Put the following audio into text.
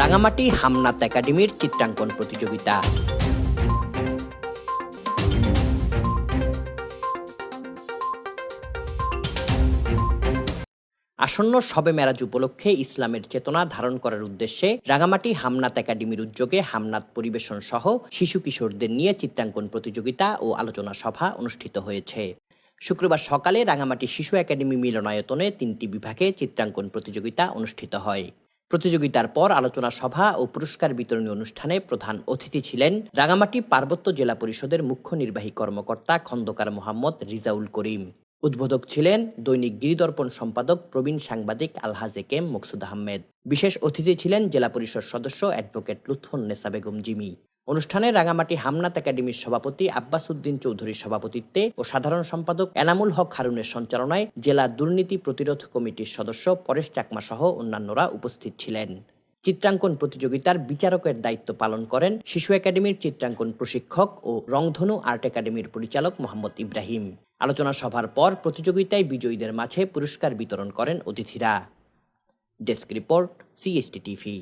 রাঙামাটি হামনাত একাডেমির চিত্রাঙ্কন প্রতিযোগিতা। আসন্ন শবে মেরাজ উপলক্ষে ইসলামের চেতনা ধারণ করার উদ্দেশ্যে রাঙামাটি হামনাত একাডেমির উদ্যোগে হামনাত পরিবেশন সহ শিশু কিশোরদের নিয়ে চিত্রাঙ্কন প্রতিযোগিতা ও আলোচনা সভা অনুষ্ঠিত হয়েছে। শুক্রবার সকালে রাঙামাটি শিশু একাডেমি মিলনায়তনে তিনটি বিভাগে চিত্রাঙ্কন প্রতিযোগিতা অনুষ্ঠিত হয়। প্রতিযোগিতার পর আলোচনা সভা ও পুরস্কার বিতরণী অনুষ্ঠানে প্রধান অতিথি ছিলেন রাঙামাটি পার্বত্য জেলা পরিষদের মুখ্য নির্বাহী কর্মকর্তা খন্দকার মোহাম্মদ রিজাউল করিম। উদ্বোধক ছিলেন দৈনিক গিরিদর্পণ সম্পাদক প্রবীণ সাংবাদিক আলহাজে কেম মকসুদ আহমেদ। বিশেষ অতিথি ছিলেন জেলা পরিষদ সদস্য অ্যাডভোকেট লুৎফন নেসা বেগম জিমি। অনুষ্ঠানে রাঙামাটি হামনাত একাডেমির সভাপতি আব্বাস উদ্দিন চৌধুরীর সভাপতিত্বে ও সাধারণ সম্পাদক এনামুল হক হারুনের সঞ্চালনায় জেলা দুর্নীতি প্রতিরোধ কমিটির সদস্য পরেশ চাকমা সহ অন্যান্যরা উপস্থিত ছিলেন। চিত্রাঙ্কন প্রতিযোগিতার বিচারকের দায়িত্ব পালন করেন শিশু একাডেমির চিত্রাঙ্কন প্রশিক্ষক ও রংধনু আর্ট একাডেমির পরিচালক মোহাম্মদ ইব্রাহিম। আলোচনা সভার পর প্রতিযোগিতায় বিজয়ীদের মাঝে পুরস্কার বিতরণ করেন অতিথিরা। Desk report CST TV